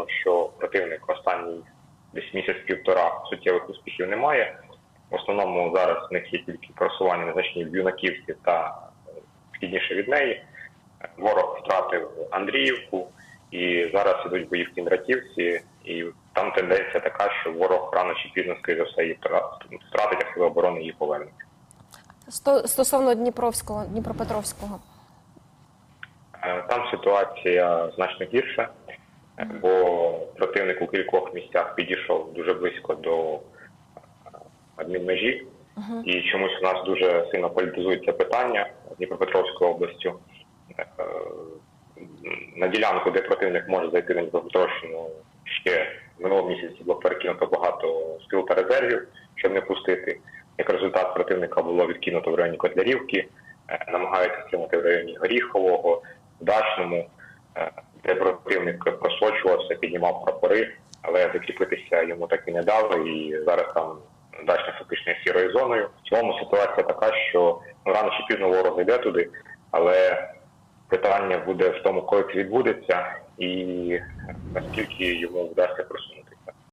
бачимо, що противник останній десь місяць-півтора суттєвих успіхів немає. В основному зараз в них є тільки просування незначні в Юнаківці та е, східніше від неї. Ворог втратив Андріївку, і зараз ідуть бої в Кіндратівці, і там тенденція така, що ворог рано чи пізно, скоріше за все, її втратить, а сили оборони її повернуть. Сто- Стосовно Дніпровського, Дніпропетровського. Е, Там ситуація значно гірша, бо противник у кількох місцях підійшов дуже близько до е, адмінмежі, і чомусь у нас дуже сильно політизується питання Дніпропетровською областю. Е, На ділянку, де противник може зайти на Дніпропетровщину, ще в минулому місяці було перекинуто багато сил та резервів, щоб не пустити. Як результат противника було відкинуто в районі Котлярівки, е, намагаються стримати в районі Горіхового, Дачному, де противник просочувався, піднімав прапори, але закріпитися йому так і не дали. І зараз там дачна фактично сірою зоною. В цілому ситуація така, що ну, рано чи пізно ворог зайде туди, але питання буде в тому, коли це відбудеться, і наскільки йому вдасться.